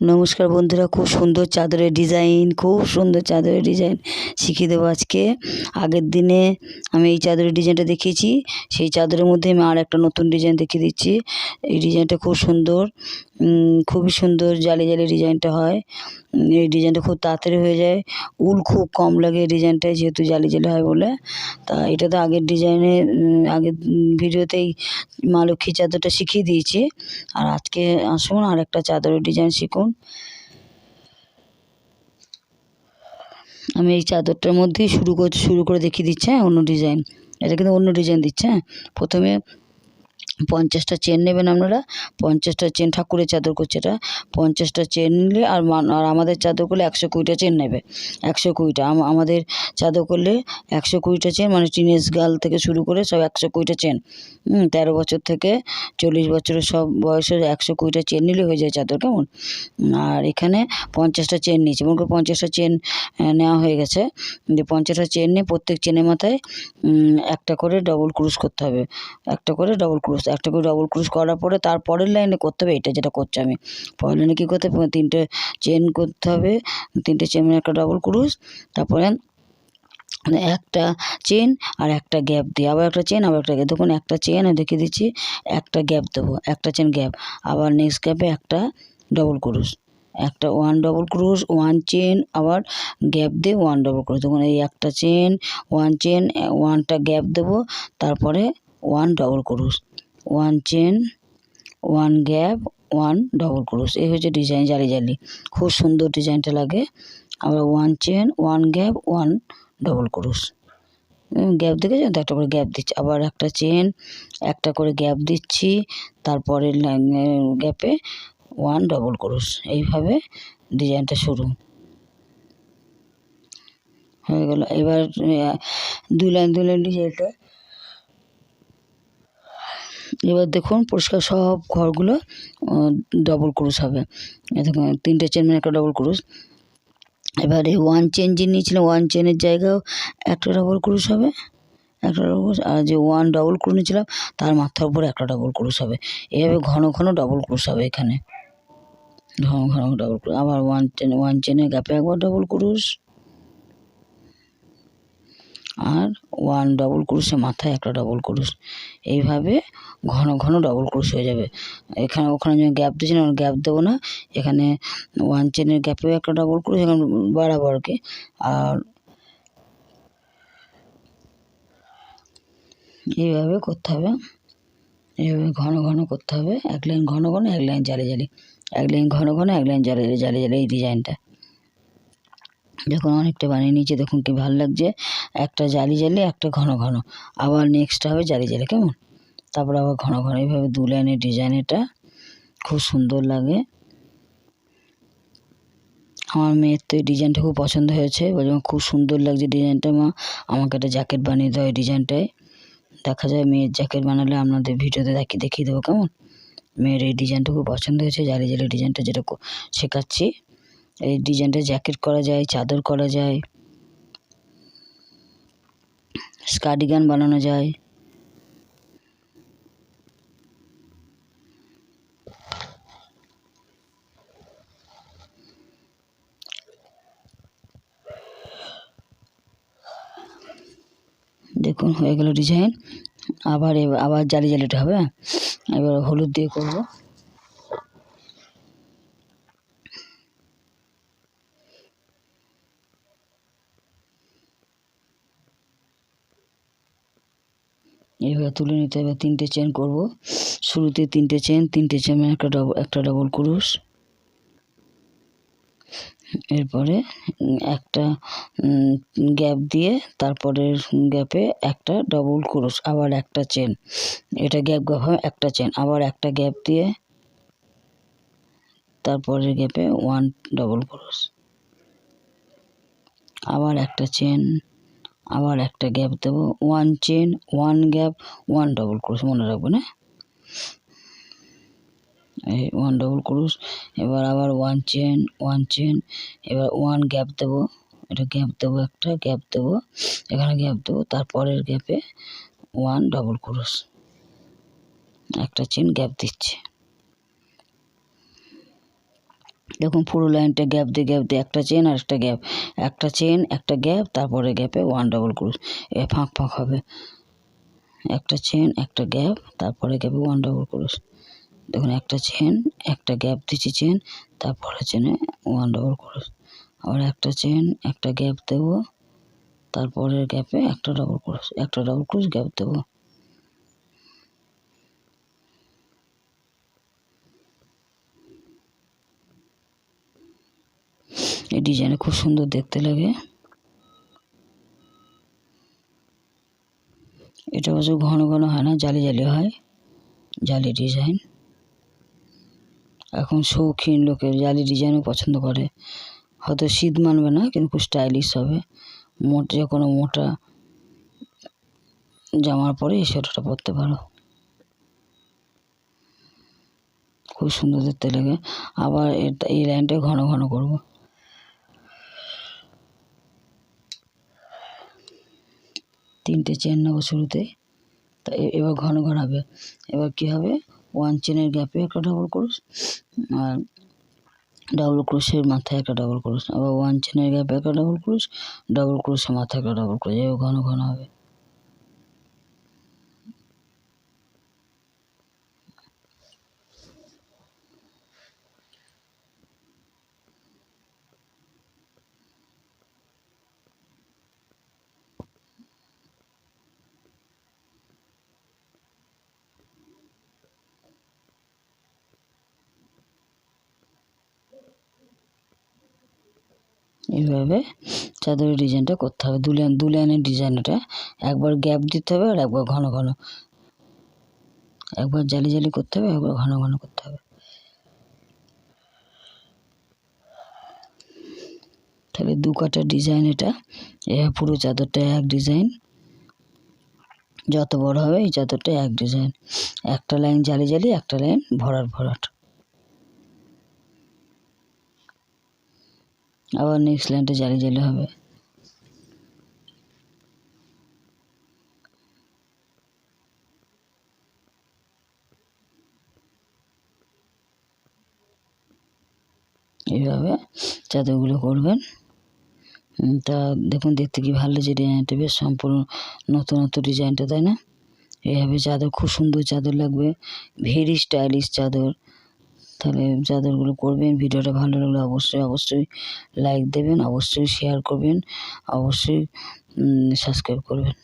নমস্কার বন্ধুরা, খুব সুন্দর চাদরের ডিজাইন, খুব সুন্দর চাদরের ডিজাইন শিখিয়ে দেবো আজকে। আগের দিনে আমি এই চাদরের ডিজাইনটা দেখিয়েছি, সেই চাদরের মধ্যে আমি আর একটা নতুন ডিজাইন দেখিয়ে দিচ্ছি। এই ডিজাইনটা খুব সুন্দর। খুবই সুন্দর জালি জালি ডিজাইনটা হয়। এই ডিজাইনটা খুব তাড়াতাড়ি হয়ে যায়। উল খুব কম লাগে এই ডিজাইনটায়, যেহেতু জালি জালি হয় বলে। তা এটা তো আগের ডিজাইনে আগের ভিডিওতেই মা লক্ষ্মী চাদরটা শিখিয়ে দিয়েছি। আর আজকে আসুন আর একটা চাদরের ডিজাইন শিখুন। আমি এই চাদরটার মধ্যেই শুরু করছি শুরু করে দেখিয়ে দিচ্ছি হ্যাঁ অন্য ডিজাইন। এটা কিন্তু অন্য ডিজাইন দিচ্ছে হ্যাঁ। প্রথমে পঞ্চাশটা চেন নেবেন আপনারা। পঞ্চাশটা চেন ঠাকুরের চাদর করছে এটা। পঞ্চাশটা চেন নিলে আর আর আমাদের চাদর করলে একশো কুড়িটা চেন নেবে। একশো কুড়িটা। আমাদের চাদর করলে একশো কুড়িটা চেন মানে টিনেজ গার্ল থেকে শুরু করে সব একশো কুড়িটা চেন তেরো বছর থেকে চল্লিশ বছরের সব বয়সের একশো কুড়িটা চেন নিলে হয়ে যায় চাদর, কেমন? আর এখানে পঞ্চাশটা চেন নিয়েছি। মনে করো পঞ্চাশটা চেন নেওয়া হয়ে গেছে। যে পঞ্চাশটা চেন নিয়ে প্রত্যেক চেনের মাথায় একটা করে ডবল ক্রুশ করতে হবে। একটা করে ডবল ক্রুশ একটা করে ডবল ক্রুশ করার পরে তার পরের লাইনে করতে হবে, এটা যেটা করছি আমি। পরের লাইনে কী করতে হবে? তিনটে চেন করতে হবে। তিনটে চেন একটা ডবল ক্রুশ তারপরে মানে একটা চেন আর একটা গ্যাপ দিয়ে। আবার একটা চেন আবার একটা গ্যাপ দেখুন, একটা চেন দেখিয়ে দিচ্ছি, একটা গ্যাপ দেবো, একটা চেন গ্যাপ আবার নেক্সট গ্যাপে একটা ডবল ক্রুশ একটা ওয়ান ডবল ক্রুশ ওয়ান চেন আবার গ্যাপ দিয়ে ওয়ান ডবল ক্রুশ দেখুন, এই একটা চেন ওয়ান চেন ওয়ানটা গ্যাপ দেবো, তারপরে ওয়ান ডবল ক্রুশ one chain one gap one double ক্রুশ এই হচ্ছে ডিজাইন জালি জালি। খুব সুন্দর ডিজাইনটা লাগে। আবার one chain one gap one double ক্রুশ গ্যাপ দেখেছেন? তো একটা করে গ্যাপ দিচ্ছি। আবার একটা চেন একটা করে গ্যাপ দিচ্ছি। তারপরে গ্যাপে ওয়ান ডবল ক্রুশ এইভাবে ডিজাইনটা শুরু। হয়ে গেল। এবার দু লাইন দু লাইন ডিজাইনটা এবার দেখুন পরিষ্কার সব ঘরগুলো ডবল ক্রুশ হবে। দেখুন, তিনটে চেন মানে একটা ডবল ক্রুশ এবারে ওয়ান চেন যে নিয়েছিলাম ওয়ান চেনের জায়গাও একটা ডবল ক্রুশ হবে, একটা ডবল ক্রুশ আর যে ওয়ান ডবল ক্রুশ নিয়েছিলাম, তার মাথার উপরে একটা ডবল ক্রুশ হবে। এভাবে ঘন ঘন ডবল ক্রুশ হবে এখানে। ঘন ঘন ডবল ক্রুশ আবার ওয়ান চেন ওয়ান চেনের গ্যাপে একবার ডবল ক্রুশ আর ওয়ান ডবল ক্রুশের মাথায় একটা ডবল ক্রুশ। এইভাবে ঘন ঘন ডবল ক্রুশ হয়ে যাবে। এখানে ওখানে যেন গ্যাপ দিয়েছি গ্যাপ দেবো না। এখানে ওয়ান চেনের গ্যাপেও একটা ডবল ক্রুশ, এখানে বরাবরকে আর এইভাবে করতে হবে। এইভাবে ঘন ঘন করতে হবে। এক লাইন ঘন ঘন, এক লাইন জালি জালি। এক লাইন ঘন ঘন, এক লাইন জালি জালি জালি এই ডিজাইনটা দেখুন অনেকটা বানিয়ে নিয়েছি, দেখুন কি ভালো লাগছে। একটা জালি জালি, একটা ঘন ঘন। আবার নেক্সট হবে জালি জালি, কেমন? তারপর আবার ঘন ঘন, এইভাবে দু লাইনের ডিজাইন এটা। খুব সুন্দর লাগে। আমার মেয়ের তো এই ডিজাইনটা খুব পছন্দ হয়েছে বলছে খুব সুন্দর লাগছে ডিজাইনটা মা। আমাকে একটা জ্যাকেট বানিয়ে দেওয়া এই ডিজাইনটায় দেখা যায় মেয়ের জ্যাকেট বানালে আপনাদের ভিডিওতে দেখি, দেখিয়ে দেবো, কেমন? মেয়ের এই ডিজাইনটা খুব পছন্দ হয়েছে, জালি জালি ডিজাইনটা যেটা শেখাচ্ছি। এই ডিজাইনটা জ্যাকেট করা যায়, চাদর করা যায়, স্কার্ডিগান বানানো যায়। দেখুন, হয়ে গেল ডিজাইন। আবার আবার জালি জালিটা হবে এবার হলুদ দিয়ে করব। এইভাবে তুলে নিতে হবে, তিনটে চেন করব। শুরুতে তিনটে চেন তিনটে চেন একটা ডবল একটা ডবল ক্রুশ। এরপরে একটা গ্যাপ দিয়ে তারপরের গ্যাপে একটা ডবল ক্রুশ, আবার একটা চেন এটা গ্যাপ গ্যাপ হবে, একটা চেন আবার একটা গ্যাপ দিয়ে তারপরের গ্যাপে ওয়ান ডবল ক্রুশ। আবার একটা চেন আবার একটা গ্যাপ দেবো। One chain one gap one double ক্রুশ মনে রাখবেন হ্যাঁ? এই ওয়ান ডবল ক্রুশ এবার আবার ওয়ান চেন ওয়ান চেন এবার ওয়ান গ্যাপ দেবো। এটা গ্যাপ দেবো একটা গ্যাপ দেবো, এখানে গ্যাপ দেবো, তারপরের গ্যাপে ওয়ান ডবল ক্রুশ একটা চেন গ্যাপ দিচ্ছে। দেখুন পুরো লাইনটা গ্যাপ দিয়ে গ্যাপ দিয়ে একটা চেন আর একটা গ্যাপ। একটা চেন, একটা গ্যাপ, তারপরে গ্যাপে ওয়ান ডবল ক্রোশ এ ফাঁক ফাঁক হবে। একটা চেন, একটা গ্যাপ, তারপরে গ্যাপে ওয়ান ডবল ক্রোশ দেখুন একটা চেন, একটা গ্যাপ দিচ্ছি চেন, তারপরে চেনে ওয়ান ডবল ক্রোশ আবার একটা চেন, একটা গ্যাপ দেবো, তারপরের গ্যাপে একটা ডবল ক্রোশ একটা ডবল ক্রোশ গ্যাপ দেবো। এই ডিজাইনটা খুব সুন্দর দেখতে লাগে। এটা অবশ্য ঘন ঘন হয় না, জালি জালি হয়, জালি ডিজাইন। এখন শৌখিন লোকে জালি ডিজাইনও পছন্দ করে। হয়তো শীত মানবে না, কিন্তু খুব স্টাইলিশ হবে। মোট, যে কোনো মোটা জামার পরে এই সোয়েটারটা পরতে পারো। খুব সুন্দর দেখতে লাগে। আবার এই লাইনটা ঘন ঘন করব। তিনটে চেন নেব শুরুতে। তা এবার ঘন ঘন হবে এবার কী হবে? ওয়ান চেনের গ্যাপে একটা ডবল ক্রোশ আর ডবল ক্রোশের মাথায় একটা ডবল ক্রোশ আবার ওয়ান চেনের গ্যাপে একটা ডবল ক্রোশ ডবল ক্রোশের মাথায় একটা ডবল ক্রোশ এবার ঘন ঘন হবে। এইভাবে চাদরের ডিজাইনটা করতে হবে। দু লাইন দু লাইনের ডিজাইন একবার গ্যাপ দিতে হবে আর একবার ঘন ঘন। একবার জালি জালি করতে হবে, একবার ঘন ঘন করতে হবে। তাহলে দু কাটার ডিজাইন এটা। এ পুরো চাদরটা এক ডিজাইন। যত বড় হবে এই চাদরটা এক ডিজাইন। একটা লাইন জালি জালি, একটা লাইন ভরাট ভরাট। আবার নেক্সট লাইনটা জালি জালি হবে। এইভাবে চাদরগুলো করবেন। তা দেখুন, দেখতে কি ভালো যে ডিজাইনটা বেশ সম্পূর্ণ নতুন নতুন ডিজাইনটা তাই না? এইভাবে চাদর, খুব সুন্দর চাদর লাগবে। ভেরি স্টাইলিশ চাদর। তাহলে চাদরগুলো করবেন, ভিডিওটা ভালো লাগলে অবশ্যই অবশ্যই লাইক দেবেন, অবশ্যই শেয়ার করবেন, অবশ্যই সাবস্ক্রাইব করবেন।